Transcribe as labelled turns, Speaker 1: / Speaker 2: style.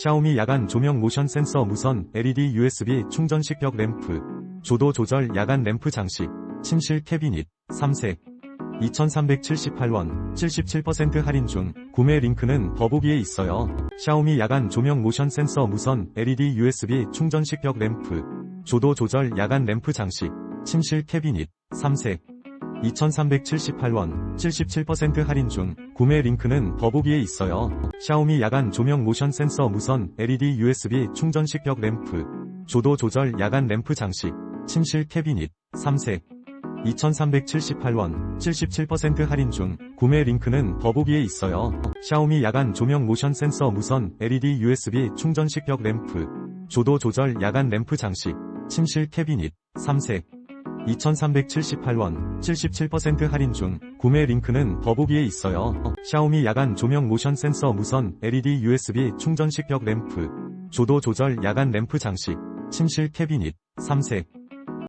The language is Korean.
Speaker 1: 샤오미 야간 조명 모션 센서 무선 LED USB 충전식 벽 램프, 조도 조절 야간 램프 장식, 침실 캐비닛, 3색. 2378원, 77% 할인 중, 구매 링크는 더보기에 있어요. 샤오미 야간 조명 모션 센서 무선 LED USB 충전식 벽 램프, 조도 조절 야간 램프 장식, 침실 캐비닛, 3색. 2378원, 77% 할인 중, 구매 링크는 더보기에 있어요. 샤오미 야간 조명 모션 센서 무선 LED USB 충전식 벽 램프, 조도 조절 야간 램프 장식, 침실 캐비닛, 3색. 2378원, 77% 할인 중, 구매 링크는 더보기에 있어요. 샤오미 야간 조명 모션 센서 무선 LED USB 충전식 벽 램프, 조도 조절 야간 램프 장식, 침실 캐비닛, 3색. 2378원, 77% 할인 중, 구매 링크는 더보기에 있어요. 샤오미 야간 조명 모션 센서 무선 LED USB 충전식 벽 램프, 조도 조절 야간 램프 장식, 침실 캐비닛, 3색.